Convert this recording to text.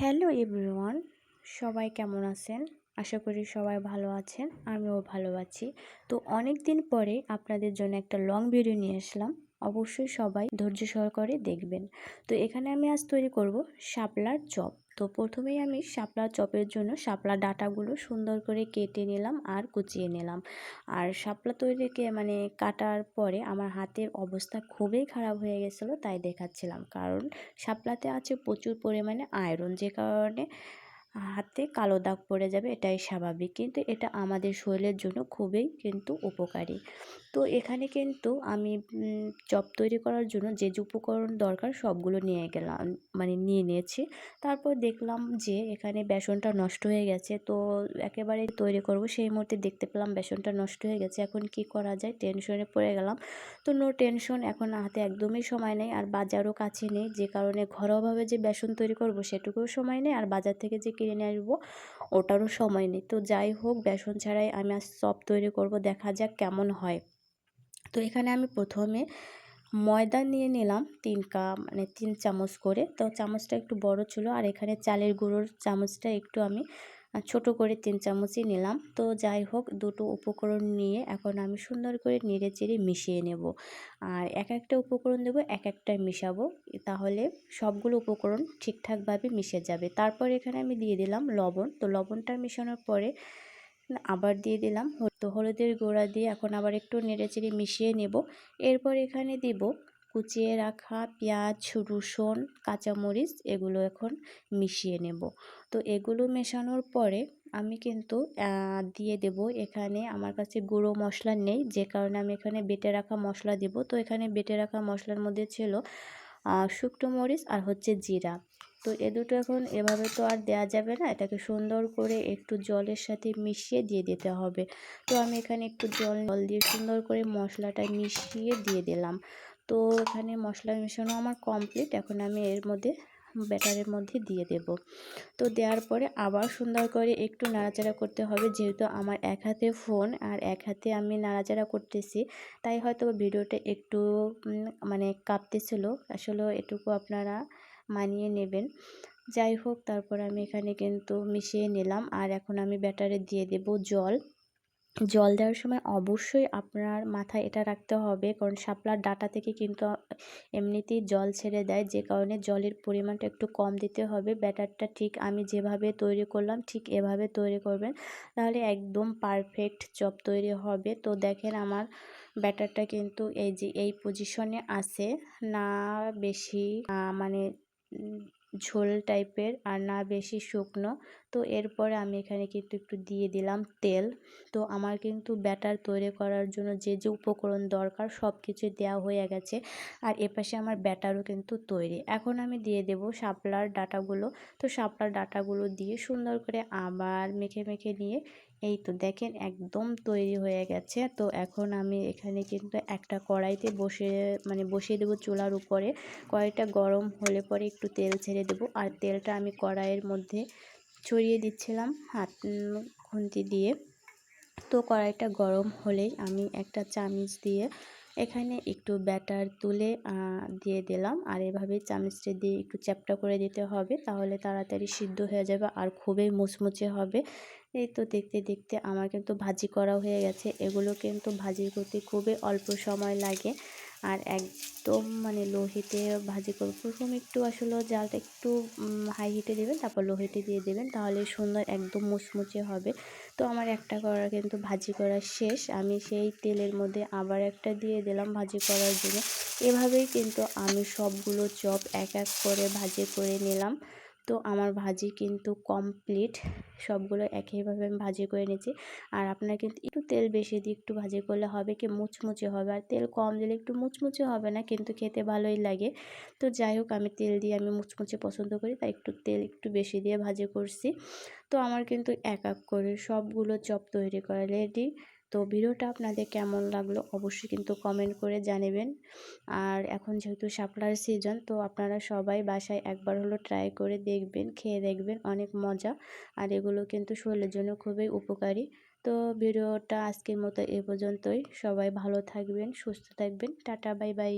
Hello everyone, সবাই কেমন আছেন? আশা করি সবাই ভালো আছেন, আমিও ভালো আছি। তো অনেক দিন পরে আপনাদের জন্য একটা লং ভিডিও নিয়ে আসলাম, অবশ্যই সবাই ধৈর্য সহকারে দেখবেন। তো এখানে আমি আজ তৈরি করব শাপলার চপ। তো প্রথমেই আমি শাপলা চপের জন্য শাপলা ডাটাগুলো সুন্দর করে কেটে নিলাম আর কুচিয়ে নিলাম। আর শাপলা তৈরিকে মানে কাটার পরে আমার হাতের অবস্থা খুবই খারাপ হয়ে গেছিল, তাই দেখাচ্ছিলাম। কারণ শাপলাতে আছে প্রচুর পরিমাণে আয়রন যে কারণে হাতে কালো দাগ পড়ে যাবে, এটাই স্বাভাবিক। কিন্তু এটা আমাদের শরীরের জন্য খুবই কিন্তু উপকারী। তো এখানে কিন্তু আমি চপ তৈরি করার জন্য যে যে উপকরণ দরকার সবগুলো নিয়ে গেলাম মানে নিয়ে নিয়েছি। তারপর দেখলাম যে এখানে বেসনটা নষ্ট হয়ে গেছে, তো একেবারে তৈরি করব সেই মুহূর্তে দেখতে পেলাম বেসনটা নষ্ট হয়ে গেছে। এখন কি করা যায়? টেনশনে পড়ে গেলাম। তো নো টেনশন, এখন হাতে একদমই সময় নেই। আর বাজারও কাছে নেই। যে কারণে ঘরোয়াভাবে যে বেসন তৈরি করব সেটুকুও সময় নেই। আর বাজার থেকে যে কিনে নিয়ে আসব। ওটারও সময় নেই। তো যাই হোক, বেসন ছাড়াই আমি আজ চপ তৈরি করব। দেখা যাক কেমন হয়। তো এখানে আমি প্রথমে ময়দা নিয়ে নিলাম তিন কাপ মানে তিন চামচ করে। তো চামচটা একটু বড় ছিল। আর এখানে চালের গুঁড়োর চামচটা একটু আমি ছোট করে তিন চামচই নিলাম। তো যাই হোক, দুটো উপকরণ নিয়ে এখন আমি সুন্দর করে নেড়ে চেড়ে মিশিয়ে নেব। আর এক একটা উপকরণ দেবো, এক একটা মিশাবো। তাহলে সবগুলো উপকরণ ঠিকঠাকভাবে মিশে যাবে। তারপর এখানে আমি দিয়ে দিলাম লবণ। তো লবণটা মিশানোর পরে আবার দিয়ে দিলাম তো হলুদের গুঁড়া দিয়ে এখন আবার একটু নেড়েচেড়ে মিশিয়ে নেব। এরপর এখানে দিব কুচিয়ে রাখা পেঁয়াজ, রসুন, কাঁচামরিচ এগুলো এখন মিশিয়ে নেব। তো এগুলো মেশানোর পরে আমি কিন্তু দিয়ে দেব। এখানে আমার কাছে গুঁড়ো মশলা নেই, যে কারণে আমি এখানে বেটে রাখা মশলা দেব। তো এখানে বেটে রাখা মশলার মধ্যে ছিল শুকনো মরিচ আর হচ্ছে জিরা। তো এ দুটো এখন এভাবে তো আর দেওয়া যাবে না, এটাকে সুন্দর করে একটু জলের সাথে মিশিয়ে দিয়ে দিতে হবে। তো আমি এখানে একটু জল জল দিয়ে সুন্দর করে মশলাটা মিশিয়ে দিয়ে দিলাম। তো এখানে মশলা মেশানো আমার কমপ্লিট এখন আমি এর মধ্যে ব্যাটারের মধ্যে দিয়ে দেব। তো দেওয়ার পরে আবার সুন্দর করে একটু নাড়াচাড়া করতে হবে, যেহেতু আমার এক হাতে ফোন আর এক হাতে আমি নাড়াচাড়া করতেছি, তাই হয়তো ভিডিওটা একটু মানে কাঁপতেছিল। আসলে এটুকু আপনারা মানিয়ে নেবেন। যাই হোক, তারপর আমি এখানে কিন্তু মিশিয়ে নিলাম। আর এখন আমি ব্যাটারে দিয়ে দেব জল। জল দেওয়ার সময় অবশ্যই আপনার মাথায় এটা রাখতে হবে। কারণ শাপলার ডাটা থেকে কিন্তু এমনিতেই জল ছেড়ে দেয়। যে কারণে জলের পরিমাণটা একটু কম দিতে হবে। ব্যাটারটা ঠিক আমি যেভাবে তৈরি করলাম, ঠিক এভাবে তৈরি করবেন। তাহলে একদম পারফেক্ট চপ তৈরি হবে। তো দেখেন আমার ব্যাটারটা কিন্তু এই যে, এই পজিশনে আছে। না বেশি মানে ঝোল টাইপের আর না বেশি শুকনো। তো এরপরে আমি এখানে কিন্তু একটু দিয়ে দিলাম তেল। তো আমার কিন্তু ব্যাটার তৈরি করার জন্য যে যে উপকরণ দরকার সব কিছু দেওয়া হয়ে গেছে। আর এপাশে আমার ব্যাটারও কিন্তু তৈরি। এখন আমি দিয়ে দেব শাপলার ডাটাগুলো। তো শাপলার ডাটাগুলো দিয়ে সুন্দর করে আবার মেখে মেখে নিয়ে এই তো দেখেন একদম তৈরি হয়ে গেছে। তো এখন আমি এখানে কিন্তু একটা কড়াইতে বসে মানে বসিয়ে দেবো চুলার উপরে। কড়াইটা গরম হলে পরে একটু তেল ছেড়ে দেবো। আর তেলটা আমি কড়াইয়ের মধ্যে ছড়িয়ে দিচ্ছিলাম হাত খুন্তি দিয়ে। তো কড়াইটা গরম হলেই আমি একটা চামিচ দিয়ে এখানে একটু ব্যাটার তুলে দিয়ে দিলাম। আর এভাবে চামচটা দিয়ে একটু চ্যাপটা করে দিতে হবে, তাহলে তাড়াতাড়ি সিদ্ধ হয়ে যাবে আর খুবই মুচমুচে হবে। এই তো দেখতে দেখতে আমার কিন্তু ভাজি করা হয়ে গেছে। এগুলো কিন্তু ভাজি করতে খুবই অল্প সময় লাগে। আর একদম মানে লো হিটে ভাজি করব। প্রথম একটু আসলে জালটা একটু হাই হিটে দেবেন, তারপর লো হিটে দিয়ে দেবেন, তাহলে সুন্দর একদম মুচমুচে হবে। তো আমার একটা করা কিন্তু ভাজি করা শেষ। আমি সেই তেলের মধ্যে আবার একটা দিয়ে দিলাম ভাজি করার জন্য। এভাবেই কিন্তু আমি সবগুলো চপ এক এক করে ভাজি করে নিলাম। তো আমার ভাজি কিন্তু কমপ্লিট সবগুলো একইভাবে আমি ভাজি করে নিয়েছি। আর আপনার কিন্তু একটু তেল বেশি দিয়ে একটু ভাজি করলে হবে কি মুচমুচে হবে। আর তেল কম দিলে একটু মুচমুচে হবে না, কিন্তু খেতে ভালোই লাগে। তো যাই হোক, আমি তেল দিয়ে আমি মুচমুচে পছন্দ করি, তাই একটু তেল একটু বেশি দিয়ে ভাজি করছি। তো আমার কিন্তু এক এক করে সবগুলো চপ তৈরি করা রেডি তো ভিডিওটা আপনাদের কেমন লাগল অবশ্যই কিন্তু কমেন্ট করে জানাবেন। আর এখন যেহেতু শাপলার সিজন তো আপনারা সবাই বাসায় একবার হলো ট্রাই করে দেখবেন, খেয়ে দেখবেন, অনেক মজা। আর এগুলো কিন্তু শরীরের জন্য খুবই উপকারী। তো ভিডিওটা আজকের মতো এ পর্যন্তই। সবাই ভালো থাকবেন, সুস্থ থাকবেন। Tata bye bye